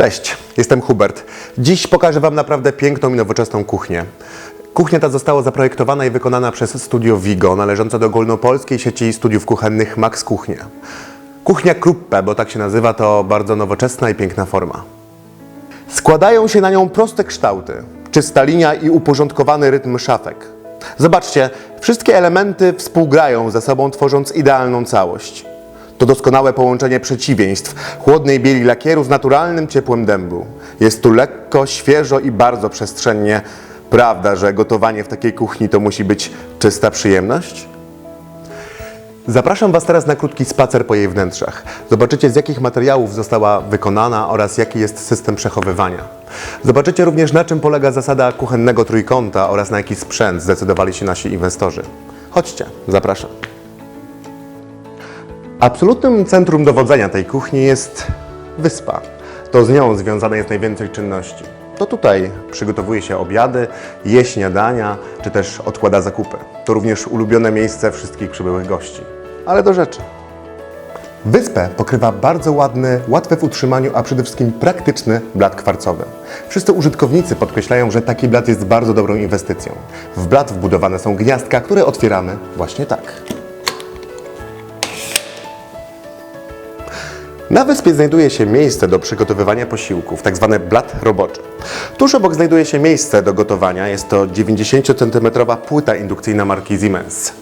Cześć, jestem Hubert. Dziś pokażę Wam naprawdę piękną i nowoczesną kuchnię. Kuchnia ta została zaprojektowana i wykonana przez Studio Vigo, należące do ogólnopolskiej sieci studiów kuchennych Max Kuchnia. Kuchnia Kruppe, bo tak się nazywa, to bardzo nowoczesna i piękna forma. Składają się na nią proste kształty, czysta linia i uporządkowany rytm szafek. Zobaczcie, wszystkie elementy współgrają ze sobą, tworząc idealną całość. To doskonałe połączenie przeciwieństw chłodnej bieli lakieru z naturalnym ciepłem dębu. Jest tu lekko, świeżo i bardzo przestrzennie. Prawda, że gotowanie w takiej kuchni to musi być czysta przyjemność? Zapraszam Was teraz na krótki spacer po jej wnętrzach. Zobaczycie z jakich materiałów została wykonana oraz jaki jest system przechowywania. Zobaczycie również na czym polega zasada kuchennego trójkąta oraz na jaki sprzęt zdecydowali się nasi inwestorzy. Chodźcie, zapraszam. Absolutnym centrum dowodzenia tej kuchni jest wyspa. To z nią związane jest najwięcej czynności. To tutaj przygotowuje się obiady, je śniadania, czy też odkłada zakupy. To również ulubione miejsce wszystkich przybyłych gości. Ale do rzeczy. Wyspę pokrywa bardzo ładny, łatwy w utrzymaniu, a przede wszystkim praktyczny blat kwarcowy. Wszyscy użytkownicy podkreślają, że taki blat jest bardzo dobrą inwestycją. W blat wbudowane są gniazdka, które otwieramy właśnie tak. Na wyspie znajduje się miejsce do przygotowywania posiłków, tak zwane blat roboczy. Tuż obok znajduje się miejsce do gotowania, jest to 90 cm płyta indukcyjna marki Siemens.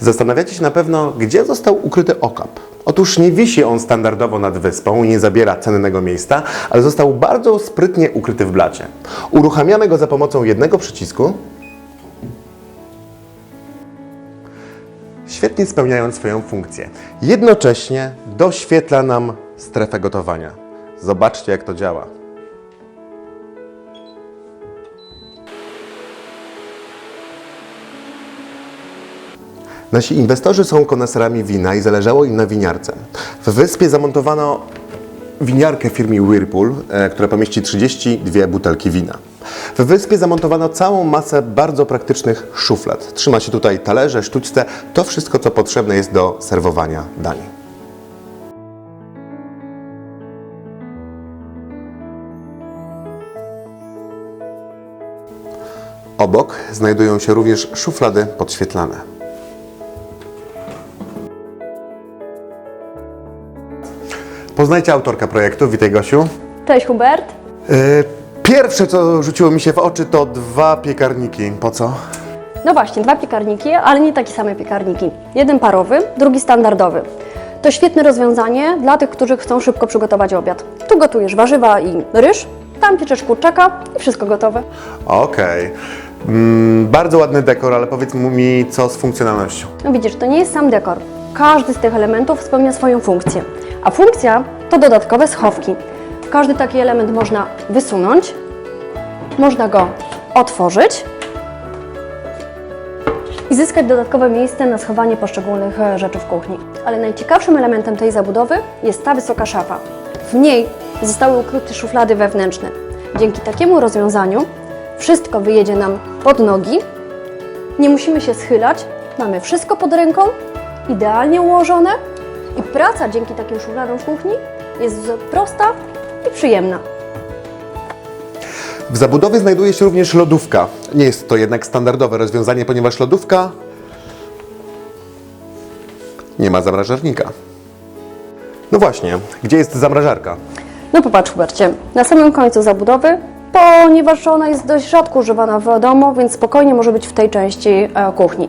Zastanawiacie się na pewno, gdzie został ukryty okap. Otóż nie wisi on standardowo nad wyspą i nie zabiera cennego miejsca, ale został bardzo sprytnie ukryty w blacie. Uruchamiamy go za pomocą jednego przycisku, świetnie spełniając swoją funkcję. Jednocześnie doświetla nam strefę gotowania. Zobaczcie, jak to działa. Nasi inwestorzy są koneserami wina i zależało im na winiarce. W wyspie zamontowano winiarkę firmy Whirlpool, e, która pomieści 32 butelki wina. W wyspie zamontowano całą masę bardzo praktycznych szuflad. Trzyma się tutaj talerze, sztućce, to wszystko, co potrzebne jest do serwowania dań. Obok znajdują się również szuflady podświetlane. Poznajcie autorkę projektu, witaj Gosiu. Cześć Hubert. Yy, Pierwsze, co rzuciło mi się w oczy, to dwa piekarniki. Po co? No właśnie, dwa piekarniki, ale nie takie same piekarniki. Jeden parowy, drugi standardowy. To świetne rozwiązanie dla tych, którzy chcą szybko przygotować obiad. Tu gotujesz warzywa i ryż, tam pieczesz kurczaka i wszystko gotowe. Okej. Mm, bardzo ładny dekor, ale powiedz mi, co z funkcjonalnością. No widzisz, to nie jest sam dekor. Każdy z tych elementów spełnia swoją funkcję. A funkcja to dodatkowe schowki. Każdy taki element można wysunąć, można go otworzyć i zyskać dodatkowe miejsce na schowanie poszczególnych e, rzeczy w kuchni. Ale najciekawszym elementem tej zabudowy jest ta wysoka szafa. W niej zostały ukryte szuflady wewnętrzne. Dzięki takiemu rozwiązaniu wszystko wyjedzie nam pod nogi, nie musimy się schylać, mamy wszystko pod ręką, idealnie ułożone i praca dzięki takim szufladom w kuchni jest prosta i przyjemna. W zabudowie znajduje się również lodówka. Nie jest to jednak standardowe rozwiązanie, ponieważ lodówka nie ma zamrażarnika. No właśnie, gdzie jest zamrażarka? No popatrz Hubercie, na samym końcu zabudowy, ponieważ ona jest dość rzadko używana w domu, więc spokojnie może być w tej części e, kuchni.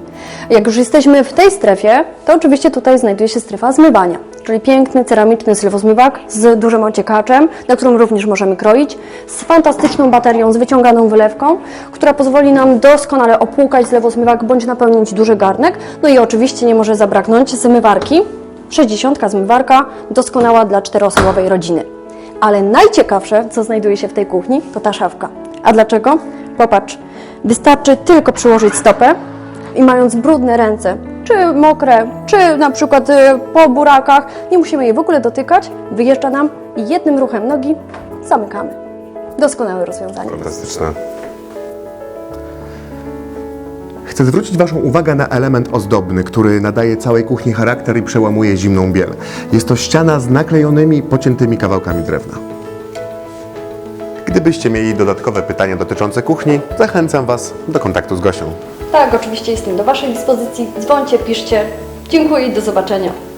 Jak już jesteśmy w tej strefie, to oczywiście tutaj znajduje się strefa zmywania, czyli piękny ceramiczny zlewozmywak z dużym ociekaczem, na którym również możemy kroić, z fantastyczną baterią, z wyciąganą wylewką, która pozwoli nam doskonale opłukać zlewozmywak bądź napełnić duży garnek, no i oczywiście nie może zabraknąć zmywarki, 60 zmywarka, doskonała dla czteroosobowej rodziny. Ale najciekawsze, co znajduje się w tej kuchni, to ta szafka. A dlaczego? Popatrz, wystarczy tylko przyłożyć stopę i mając brudne ręce, czy mokre, czy na przykład y, po burakach, nie musimy jej w ogóle dotykać, wyjeżdża nam i jednym ruchem nogi zamykamy. Doskonałe rozwiązanie. Fantastyczne. Chcę zwrócić Waszą uwagę na element ozdobny, który nadaje całej kuchni charakter i przełamuje zimną biel. Jest to ściana z naklejonymi, pociętymi kawałkami drewna. Gdybyście mieli dodatkowe pytania dotyczące kuchni, zachęcam Was do kontaktu z Gosią. Tak, oczywiście jestem do Waszej dyspozycji. Dzwońcie, piszcie. Dziękuję i do zobaczenia.